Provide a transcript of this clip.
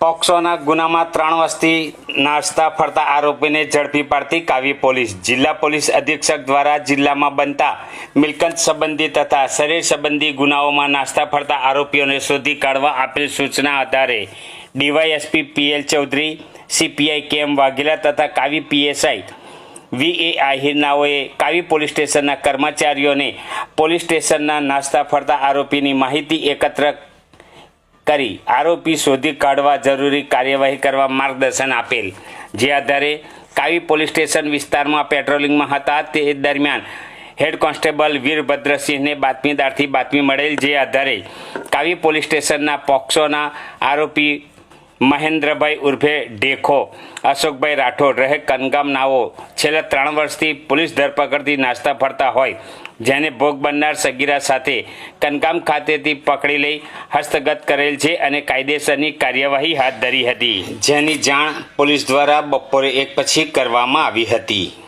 પોક્સોના ગુનામાં ત્રણ વર્ષથી નાસ્તા ફરતા આરોપીને ઝડપી પાડતી કાવી પોલીસ. જિલ્લા પોલીસ અધિક્ષક દ્વારા જિલ્લામાં બનતા મિલકત સંબંધી તથા શરીર સંબંધી ગુનાઓમાં નાસ્તા ફરતા આરોપીઓને શોધી કાઢવા આપેલ સૂચના આધારે ડીવાયએસપી પીએલ ચૌધરી, સીપીઆઈ કેમ વાઘેલા તથા કાવી પીએસઆઈ વી એ આહિરનાઓએ કાવી પોલીસ સ્ટેશનના કર્મચારીઓને પોલીસ સ્ટેશનના નાસ્તા ફરતા આરોપીની માહિતી એકત્ર કરી આરોપી શોધી કાઢવા જરૂરી કાર્યવાહી કરવા માર્ગદર્શન આપેલ. જે આધારે કાવી પોલીસ સ્ટેશન વિસ્તારમાં પેટ્રોલિંગમાં હતા તે દરમિયાન હેડ કોન્સ્ટેબલ વીરભદ્રસિંહને બાતમીદારથી બાતમી મળેલ. જે આધારે કાવી પોલીસ સ્ટેશનના પોક્સોના આરોપી મહેન્દ્રભાઈ ઉર્ફે ઢેખો, અશોકભાઈ રાઠોડ રહે કનગામ નાવો. છેલ્લા ત્રણ વર્ષથી પોલીસ ધરપકડથી નાસ્તા ફરતા હોય, જેને ભોગ બનનાર સગીરા સાથે કનકામ ખાતેથી પકડી લઈ હસ્તગત કરેલ છે અને કાયદેસરની કાર્યવાહી હાથ ધરી હતી. જેની જાણ પોલીસ દ્વારા બપોરે એક પછી કરવામાં આવી હતી.